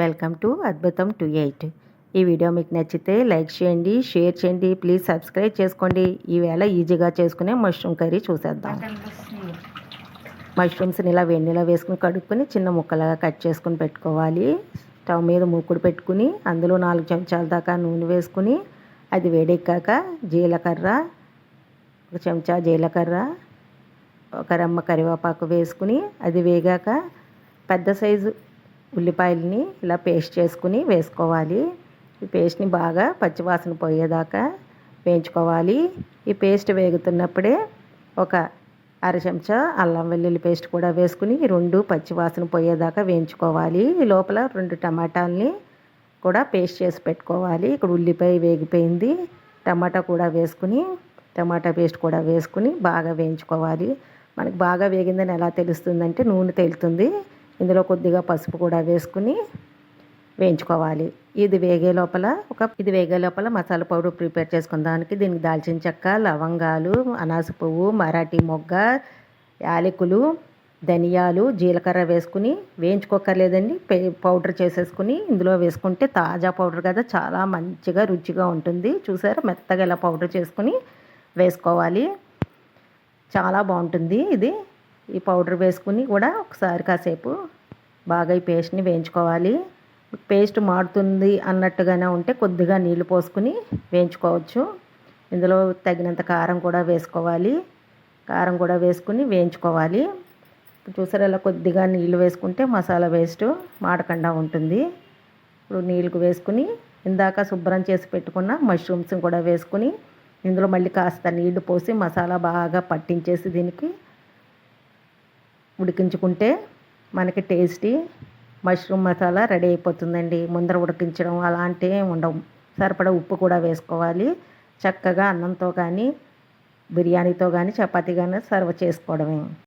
Welcome to అద్భుతం two eight. ఈ video మీకు నచ్చితే లైక్ చేయండి షేర్ చేయండి ప్లీజ్ సబ్స్క్రైబ్ చేసుకోండి. ఈవేళ ఈజీగా చేసుకునే మష్రూమ్ కర్రీ చూసేద్దాం. మష్రూమ్స్ని ఇలా వెన్నీలో వేసుకుని కడుక్కొని చిన్న ముక్కలుగా కట్ చేసుకుని పెట్టుకోవాలి. స్టవ్ మీద మూకుడు పెట్టుకుని అందులో నాలుగు చెంచాల దాకా నూనె వేసుకుని అది వేడెక్కాక జీలకర్ర ఒక చెంచా జీలకర్ర ఒక రెమ్మ కరివేపాకు వేసుకుని అది వేగాక పెద్ద సైజు ఉల్లిపాయలని ఇలా పేస్ట్ చేసుకుని వేసుకోవాలి. ఈ పేస్ట్ని బాగా పచ్చివాసన పోయేదాకా వేయించుకోవాలి. ఈ పేస్ట్ వేగుతున్నప్పుడే ఒక అర చెంచా అల్లం వెల్లుల్లి పేస్ట్ కూడా వేసుకుని రెండు పచ్చివాసన పోయేదాకా వేయించుకోవాలి. ఈ లోపల రెండు టమాటాలని కూడా పేస్ట్ చేసి పెట్టుకోవాలి. ఇక్కడ ఉల్లిపాయ వేగిపోయింది. టమాటా కూడా వేసుకుని టమాటా పేస్ట్ కూడా వేసుకుని బాగా వేయించుకోవాలి. మనకి బాగా వేగిందని ఎలా తెలుస్తుందంటే నూనె తేలుతుంది. ఇందులో కొద్దిగా పసుపు కూడా వేసుకుని వేయించుకోవాలి. ఇది వేగే లోపల ఒక ఇది వేగే లోపల మసాలా పౌడర్ ప్రిపేర్ చేసుకుందానికి దీనికి దాల్చిన చెక్క లవంగాలు అనాస పువ్వు మరాఠీ మొగ్గ యాలకులు ధనియాలు జీలకర్ర వేసుకుని వేయించుకోకర్లేదండి పౌడర్ చేసేసుకుని ఇందులో వేసుకుంటే తాజా పౌడర్ కదా చాలా మంచిగా రుచిగా ఉంటుంది. చూసారా? మెత్తగా ఇలా పౌడర్ చేసుకుని వేసుకోవాలి. చాలా బాగుంటుంది ఇది. ఈ పౌడర్ వేసుకుని కూడా ఒకసారి కాసేపు బాగా ఈ పేస్ట్ని వేయించుకోవాలి. పేస్ట్ మాడుతుంది అన్నట్టుగానే ఉంటే కొద్దిగా నీళ్ళు పోసుకుని వేయించుకోవచ్చు. ఇందులో తగినంత కారం కూడా వేసుకోవాలి. కారం కూడా వేసుకుని వేయించుకోవాలి. చూసారు ఇలా కొద్దిగా నీళ్ళు వేసుకుంటే మసాలా వేస్ట్ మాడకుండా ఉంటుంది. ఇప్పుడు నీళ్ళకు వేసుకుని ఇందాక శుభ్రం చేసి పెట్టుకున్న మష్రూమ్స్ కూడా వేసుకుని ఇందులో మళ్ళీ కాస్త నీళ్ళు పోసి మసాలా బాగా పట్టించేసి దీనికి ఉడికించుకుంటే మనకి టేస్టీ మష్రూమ్ మసాలా రెడీ అయిపోతుందండి. ముందర ఉడికించడం అలాంటివి ఉండవు. సరిపడా ఉప్పు కూడా వేసుకోవాలి. చక్కగా అన్నంతో కానీ బిర్యానీతో కానీ చపాతీ కానీ సర్వ్ చేసుకోవడమే.